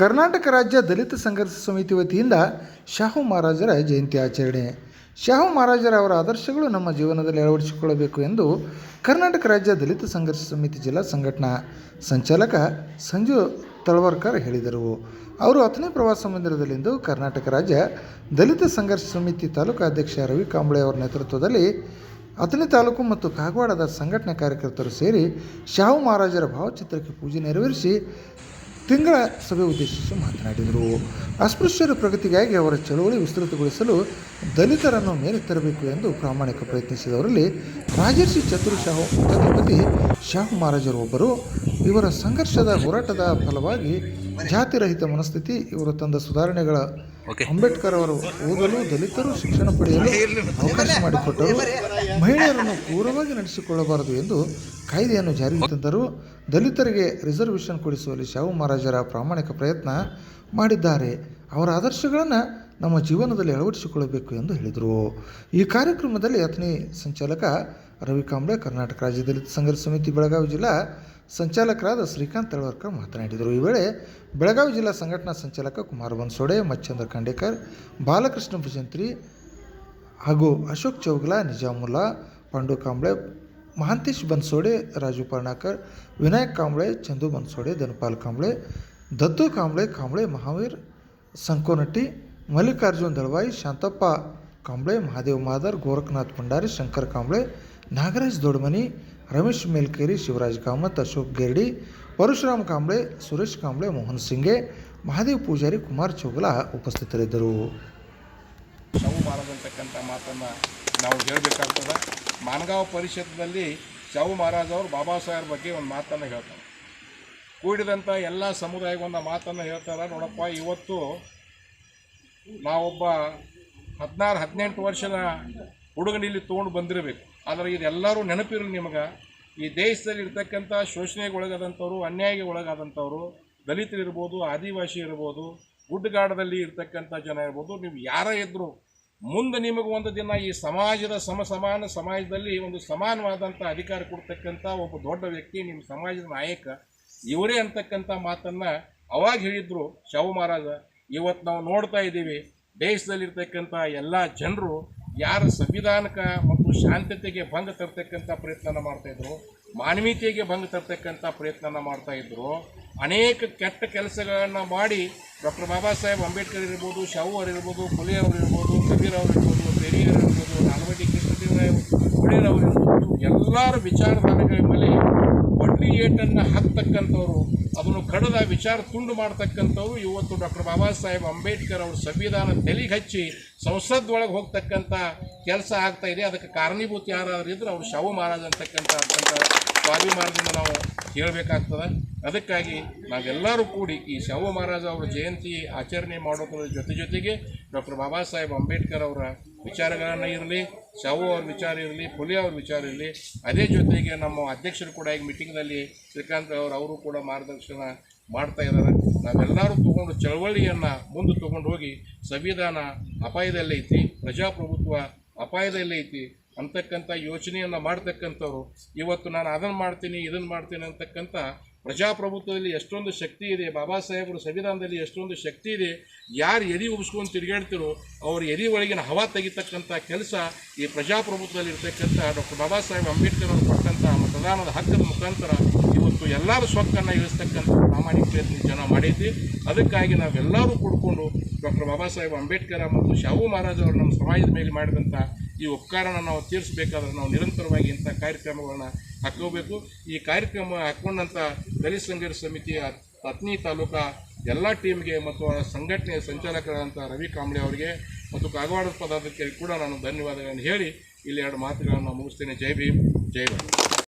ಕರ್ನಾಟಕ ರಾಜ್ಯ ದಲಿತ ಸಂಘರ್ಷ ಸಮಿತಿ ವತಿಯಿಂದ ಶಾಹು ಮಹಾರಾಜರ ಜಯಂತಿ ಆಚರಣೆ. ಶಾಹು ಮಹಾರಾಜರ ಅವರ ಆದರ್ಶಗಳು ನಮ್ಮ ಜೀವನದಲ್ಲಿ ಅಳವಡಿಸಿಕೊಳ್ಳಬೇಕು ಎಂದು ಕರ್ನಾಟಕ ರಾಜ್ಯ ದಲಿತ ಸಂಘರ್ಷ ಸಮಿತಿ ಜಿಲ್ಲಾ ಸಂಘಟನಾ ಸಂಚಾಲಕ ಸಂಜು ತಳವರ್ಕರ್ ಹೇಳಿದರು. ಅವರು ಹತ್ತನೇ ಪ್ರವಾಸ ಮಂದಿರದಲ್ಲಿಂದು ಕರ್ನಾಟಕ ರಾಜ್ಯ ದಲಿತ ಸಂಘರ್ಷ ಸಮಿತಿ ತಾಲೂಕು ಅಧ್ಯಕ್ಷ ರವಿ ಕಾಂಬಳೆ ಅವರ ನೇತೃತ್ವದಲ್ಲಿ ಹತ್ತನೇ ತಾಲೂಕು ಮತ್ತು ಕಾಗವಾಡದ ಸಂಘಟನೆ ಕಾರ್ಯಕರ್ತರು ಸೇರಿ ಶಾಹು ಮಹಾರಾಜರ ಭಾವಚಿತ್ರಕ್ಕೆ ಪೂಜೆ ನೆರವೇರಿಸಿ ತಿಂಗಳ ಸಭೆ ಉದ್ದೇಶಿಸಿ ಮಾತನಾಡಿದರು. ಅಸ್ಪೃಶ್ಯರ ಪ್ರಗತಿಗಾಗಿ ಅವರ ಚಳುವಳಿ ವಿಸ್ತೃತಗೊಳಿಸಲು ದಲಿತರನ್ನು ಮೇಲೆ ತರಬೇಕು ಎಂದು ಪ್ರಾಮಾಣಿಕ ಪ್ರಯತ್ನಿಸಿದವರಲ್ಲಿ ರಾಜರ್ಷಿ ಚತುರ್ ಶಾಹು, ಛತ್ರಪತಿ ಶಾಹು ಮಹಾರಾಜರು ಒಬ್ಬರು ಇವರ ಸಂಘರ್ಷದ ಹೋರಾಟದ ಫಲವಾಗಿ ಜಾತಿರಹಿತ ಮನಸ್ಥಿತಿ, ಇವರು ತಂದ ಸುಧಾರಣೆಗಳ ಅಂಬೇಡ್ಕರ್ ಅವರು ಓದಲು ದಲಿತರು ಶಿಕ್ಷಣ ಪಡೆಯಲು ಅವಕಾಶ ಮಾಡಿಕೊಟ್ಟರು. ಮಹಿಳೆಯರನ್ನು ಕ್ರೂರವಾಗಿ ನಡೆಸಿಕೊಳ್ಳಬಾರದು ಎಂದು ಕಾಯ್ದೆಯನ್ನು ಜಾರಿಗೆ ತಂದರು. ದಲಿತರಿಗೆ ರಿಸರ್ವೇಷನ್ ಕೊಡಿಸುವಲ್ಲಿ ಶಾಹು ಮಹಾರಾಜರ ಪ್ರಾಮಾಣಿಕ ಪ್ರಯತ್ನ ಮಾಡಿದ್ದಾರೆ. ಅವರ ಆದರ್ಶಗಳನ್ನು ನಮ್ಮ ಜೀವನದಲ್ಲಿ ಅಳವಡಿಸಿಕೊಳ್ಳಬೇಕು ಎಂದು ಹೇಳಿದರು. ಈ ಕಾರ್ಯಕ್ರಮದಲ್ಲಿ ಹತ್ತನೇ ಸಂಚಾಲಕ ರವಿ ಕಾಂಬ್ಳೆ, ಕರ್ನಾಟಕ ರಾಜ್ಯ ದಲಿತ ಸಂಘರ್ಷ ಸಮಿತಿ ಬೆಳಗಾವಿ ಜಿಲ್ಲಾ ಸಂಚಾಲಕರಾದ ಶ್ರೀಕಾಂತ್ ತಳವರ್ಕರ್ ಮಾತನಾಡಿದರು. ಈ ವೇಳೆ ಬೆಳಗಾವಿ ಜಿಲ್ಲಾ ಸಂಘಟನಾ ಸಂಚಾಲಕ ಕುಮಾರ್ ಬನ್ಸೋಡೆ, ಮಚ್ಚಂದ್ರ ಖಂಡೇಕರ್ ಬಾಲಕೃಷ್ಣ ಭುಜಂತ್ರಿ ಹಾಗೂ ಅಶೋಕ್ ಚೌಗ್ಲಾ, ನಿಜಾಮುಲ್ಲಾ, ಪಾಂಡು ಕಾಂಬ್ಳೆ, ಮಹಾಂತೇಶ್ ಬನ್ಸೋಡೆ, ರಾಜು ಪರ್ಣಾಕರ್, ವಿನಾಯಕ್ ಕಾಂಬ್ಳೆ, ಚಂದು ಬನ್ಸೋಡೆ, ಧನಪಾಲ್ ಕಾಂಬ್ಳೆ, ದತ್ತು ಕಾಂಬ್ಳೆ ಕಾಂಬ್ಳೆ, ಮಹಾವೀರ್ ಸಂಕೋನಟ್ಟಿ ಮಲ್ಲಿಕಾರ್ಜುನ್ ದಳವಾಯಿ, ಶಾಂತಪ್ಪ ಕಾಂಬ್ಳೆ, ಮಹಾದೇವ್ ಮಾದರ್, ಗೋರಖನಾಥ್ ಭಂಡಾರಿ, ಶಂಕರ್ ಕಾಂಬ್ಳೆ, ನಾಗರಾಜ್ ದೊಡ್ಮನಿ, ರಮೇಶ್ ಮೇಲ್ಕೇರಿ, ಶಿವರಾಜ್ ಕಾಮತ್, ಅಶೋಕ್ ಗೆರ್ಡಿ, ಪರಶುರಾಮ್ ಕಾಂಬ್ಳೆ, ಸುರೇಶ್ ಕಾಂಬ್ಳೆ, ಮೋಹನ್ ಸಿಂಗೆ ಮಹಾದೇವ್ ಪೂಜಾರಿ, ಕುಮಾರ್ ಚೌಗಲ ಉಪಸ್ಥಿತರಿದ್ದರು. ಶವು ಮಹಾರಾಜ್ ಅಂತಕ್ಕಂಥ ಮಾತನ್ನು ನಾವು ಹೇಳಬೇಕಾಗ್ತದೆ. ಮಾನಗಾಂವ್ ಪರಿಷತ್ನಲ್ಲಿ ಚೌ ಮಹಾರಾಜ್ ಅವರು ಬಾಬಾ ಸಾಹೇಬ್ ಬಗ್ಗೆ ಒಂದು ಮಾತನ್ನು ಹೇಳ್ತಾರೆ. ಕೂಡಿದಂಥ ಎಲ್ಲ ಸಮುದಾಯಗೊಂದು ಮಾತನ್ನು ಹೇಳ್ತಾರೆ. ನೋಡಪ್ಪ, ಇವತ್ತು ನಾವೊಬ್ಬ ಹದಿನಾರು, ಹದಿನೆಂಟು ವರ್ಷದ ಹುಡುಗನಿಲ್ಲಿ ತೊಗೊಂಡು ಬಂದಿರಬೇಕು. ಆದರೆ ಇದೆಲ್ಲರೂ ನೆನಪಿರಲಿ ನಿಮಗೆ. ಈ ದೇಶದಲ್ಲಿ ಇರ್ತಕ್ಕಂಥ ಶೋಷಣೆಗೆ ಒಳಗಾದಂಥವ್ರು ಅನ್ಯಾಯಗೆ ಒಳಗಾದಂಥವ್ರು ದಲಿತರಿರ್ಬೋದು, ಆದಿವಾಸಿ ಇರ್ಬೋದು, ಗುಡ್ಡಗಾಡದಲ್ಲಿ ಇರ್ತಕ್ಕಂಥ ಜನ ಇರ್ಬೋದು, ನೀವು ಯಾರೇ ಇದ್ದರೂ ಮುಂದೆ ನಿಮಗೆ ಒಂದು ದಿನ ಈ ಸಮಾಜದ ಸಮ ಸಮಾನ ಸಮಾಜದಲ್ಲಿ ಒಂದು ಸಮಾನವಾದಂಥ ಅಧಿಕಾರ ಕೊಡ್ತಕ್ಕಂಥ ಒಬ್ಬ ದೊಡ್ಡ ವ್ಯಕ್ತಿ, ನಿಮ್ಮ ಸಮಾಜದ ನಾಯಕ, ಇವರೇ ಅಂತಕ್ಕಂಥ ಮಾತನ್ನು ಅವಾಗ ಹೇಳಿದ್ರು ಶವ ಮಹಾರಾಜ. ಇವತ್ತು ನಾವು ನೋಡ್ತಾ ಇದ್ದೀವಿ, ದೇಶದಲ್ಲಿರ್ತಕ್ಕಂಥ ಎಲ್ಲ ಜನರು ಯಾರ ಸಂವಿಧಾನಕ ಮತ್ತು ಶಾಂತತೆಗೆ ಭಂಗ ತರ್ತಕ್ಕಂಥ ಪ್ರಯತ್ನ ಮಾಡ್ತಾಯಿದ್ರು ಮಾನವೀಯತೆಗೆ ಭಂಗ ತರ್ತಕ್ಕಂಥ ಪ್ರಯತ್ನ ಮಾಡ್ತಾಯಿದ್ರು ಅನೇಕ ಕೆಟ್ಟ ಕೆಲಸಗಳನ್ನು ಮಾಡಿ ಡಾಕ್ಟರ್ ಬಾಬಾ ಸಾಹೇಬ್ ಅಂಬೇಡ್ಕರ್ ಇರ್ಬೋದು ಶಾವು ಅವರಿರ್ಬೋದು ಕೊಲೆ ಅವರಿರ್ಬೋದು ಕಬೀರ್ ಅವರಿರ್ಬೋದು ಪೆರಿಯರ್ ಇರ್ಬೋದು, ನಾಲ್ವಡಿ ಕೃಷ್ಣದೇವರಾಯ ಒಡೆಯರ್ ಅವರು ಇರ್ಬೋದು, ಎಲ್ಲರ ಮೇಲೆ ಏಟನ್ನು ಹಾಕ್ತಕ್ಕಂಥವ್ರು, ಅದನ್ನು ಕಡದ ವಿಚಾರ ತುಂಡು ಮಾಡ್ತಕ್ಕಂಥವ್ರು ಇವತ್ತು ಡಾಕ್ಟರ್ ಬಾಬಾ ಸಾಹೇಬ್ ಅಂಬೇಡ್ಕರ್ ಅವ್ರ ಸಂವಿಧಾನ ತೆಲಿಗೆ ಹಚ್ಚಿ ಸಂಸದೊಳಗೆ ಹೋಗ್ತಕ್ಕಂಥ ಕೆಲಸ ಆಗ್ತಾ ಇದೆ. ಅದಕ್ಕೆ ಕಾರಣೀಭೂತ ಯಾರಾದ್ರೂ ಇದ್ರೆ ಅವ್ರು ಶವ ಮಹಾರಾಜ್ ಅಂತಕ್ಕಂಥ ಅತ್ಯಂತ ಸ್ವಾಭಿಮಾನದಿಂದ ನಾವು ಹೇಳಬೇಕಾಗ್ತದೆ ಅದಕ್ಕಾಗಿ ನಾವೆಲ್ಲರೂ ಕೂಡಿ ಈ ಶವ ಮಹಾರಾಜ ಅವರ ಜಯಂತಿ ಆಚರಣೆ ಮಾಡೋದ್ರ ಜೊತೆ ಜೊತೆಗೆ ಡಾಕ್ಟರ್ ಬಾಬಾ ಸಾಹೇಬ್ ಅಂಬೇಡ್ಕರ್ ಅವರ ವಿಚಾರಗಳನ್ನು ಇರಲಿ, ಶಾವು ಅವ್ರ ವಿಚಾರ ಇರಲಿ, ಪುಲಿ ಅವ್ರ ವಿಚಾರ ಇರಲಿ, ಅದೇ ಜೊತೆಗೆ ನಮ್ಮ ಅಧ್ಯಕ್ಷರು ಕೂಡ ಈಗ ಮೀಟಿಂಗ್ನಲ್ಲಿ ಶ್ರೀಕಾಂತ್ ಅವರು ಅವರು ಕೂಡ ಮಾರ್ಗದರ್ಶನ ಮಾಡ್ತಾ ಇದ್ದಾರೆ ನಾವೆಲ್ಲರೂ ತಗೊಂಡು ಚಳವಳಿಯನ್ನು ಮುಂದೆ ತೊಗೊಂಡು ಹೋಗಿ, ಸಂವಿಧಾನ ಅಪಾಯದಲ್ಲೈತಿ ಪ್ರಜಾಪ್ರಭುತ್ವ ಅಪಾಯದಲ್ಲೈತಿ ಅಂತಕ್ಕಂಥ ಯೋಚನೆಯನ್ನು ಮಾಡ್ತಕ್ಕಂಥವ್ರು. ಇವತ್ತು ನಾನು ಅದನ್ನು ಮಾಡ್ತೀನಿ ಇದನ್ನು ಮಾಡ್ತೀನಿ ಅಂತಕ್ಕಂಥ ಪ್ರಜಾಪ್ರಭುತ್ವದಲ್ಲಿ ಎಷ್ಟೊಂದು ಶಕ್ತಿ ಇದೆ, ಬಾಬಾ ಸಾಹೇಬರು ಸಂವಿಧಾನದಲ್ಲಿ ಎಷ್ಟೊಂದು ಶಕ್ತಿ ಇದೆ, ಯಾರು ಎದಿ ಉಬ್ಸ್ಕೊಂಡು ತಿರುಗಾಡ್ತಿರೋ ಅವ್ರ ಎದಿ ಒಳಗಿನ ಹವಾ ತೆಗಿತಕ್ಕಂಥ ಕೆಲಸ ಈ ಪ್ರಜಾಪ್ರಭುತ್ವದಲ್ಲಿ ಇರ್ತಕ್ಕಂಥ ಡಾಕ್ಟರ್ ಬಾಬಾ ಸಾಹೇಬ್ ಅಂಬೇಡ್ಕರ್ ಅವರು ಕೊಟ್ಟಂಥ ಮತದಾನದ ಹಕ್ಕದ ಮುಖಾಂತರ ಇವತ್ತು ಎಲ್ಲರ ಸೊಕ್ಕನ್ನು ಇಳಿಸ್ತಕ್ಕಂಥ ಪ್ರಾಮಾಣಿಕ ಪ್ರಯತ್ನ ಜನ ಮಾಡೈತಿ ಅದಕ್ಕಾಗಿ ನಾವೆಲ್ಲರೂ ಕೂಡ್ಕೊಂಡು ಡಾಕ್ಟರ್ ಬಾಬಾ ಸಾಹೇಬ್ ಅಂಬೇಡ್ಕರ್ ಮತ್ತು ಶಾಹು ಮಹಾರಾಜ್ ಅವರು ನಮ್ಮ ಸಮಾಜದ ಮೇಲೆ ಮಾಡಿದಂಥ ಈ ಉಪಕಾರನ ನಾವು ತೀರಿಸಬೇಕಾದ್ರೆ ನಾವು ನಿರಂತರವಾಗಿ ಇಂಥ ಕಾರ್ಯಕ್ರಮಗಳನ್ನ ಹಾಕೋಬೇಕು. ಈ ಕಾರ್ಯಕ್ರಮ ಹಾಕ್ಕೊಂಡಂಥ ದಲಿತ ಸಂಘರ್ಷ ಸಮಿತಿಯ ಪತ್ನಿ ತಾಲೂಕಾ ಎಲ್ಲ ಟೀಮ್ಗೆ ಮತ್ತು ಸಂಘಟನೆಯ ಸಂಚಾಲಕರಾದಂಥ ರವಿ ಕಾಂಬ್ಳೆ ಅವರಿಗೆ ಮತ್ತು ಕಾಗವಾಡದ ಪದಾಧಿಕಾರಿ ಕೂಡ ನಾನು ಧನ್ಯವಾದಗಳನ್ನು ಹೇಳಿ ಇಲ್ಲಿ ಎರಡು ಮಾತುಗಳನ್ನು ಮುಗಿಸ್ತೇನೆ. ಜೈ ಭೀಮ್, ಜೈ ಭಾರತ್.